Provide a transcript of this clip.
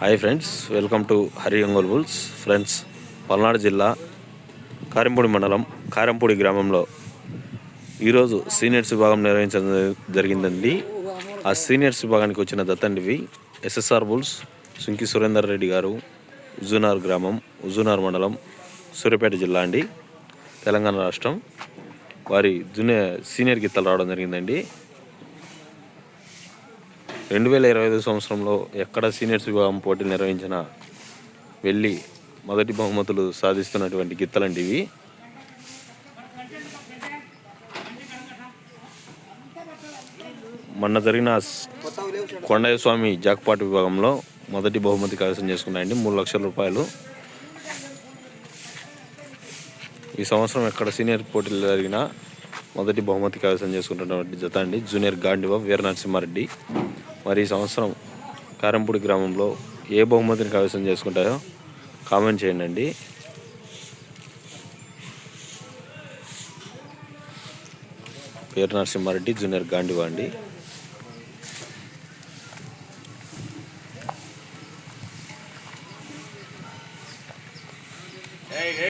Hi friends welcome to Hari Ongole bulls friends Palnadu జిల్లా కారంపూడి మండలం కారంపూడి గ్రామంలో ఈరోజు సీనియర్స్ విభాగం నిర్వహించడం జరిగిందండి. ఆ సీనియర్స్ విభాగానికి వచ్చిన దత్తండివి ఎస్ఎస్ఆర్ బుల్స్ సుంకి సురేందర్ రెడ్డి గారు ఉజునార్ గ్రామం ఉజునార్ మండలం సూర్యాపేట జిల్లా అండి. తెలంగాణ రాష్ట్రం. వారి జూనియర్ సీనియర్ గీతలు రావడం జరిగిందండి. రెండు వేల ఇరవై ఐదు సంవత్సరంలో ఎక్కడ సీనియర్స్ విభాగం పోటీలు నిర్వహించిన వెళ్ళి మొదటి బహుమతులు సాధిస్తున్నటువంటి గిత్తలండి ఇవి. మొన్న జరిగిన కొండయ్య స్వామి జాక్పాట్ విభాగంలో మొదటి బహుమతి కైవసం చేసుకున్నాయండి. మూడు లక్షల రూపాయలు. ఈ సంవత్సరం ఎక్కడ సీనియర్ పోటీలు జరిగిన మొదటి బహుమతి కైవసం చేసుకుంటున్నటువంటి జత అండి. జూనియర్ గాండివ వీర నరసింహారెడ్డి మరి ఈ సంవత్సరం కారంపూడి గ్రామంలో ఏ బహుమతిని కైవసం చేసుకుంటాయో కామెంట్ చేయండి పేరు నరసింహారెడ్డి జూనియర్ గాండివ అండి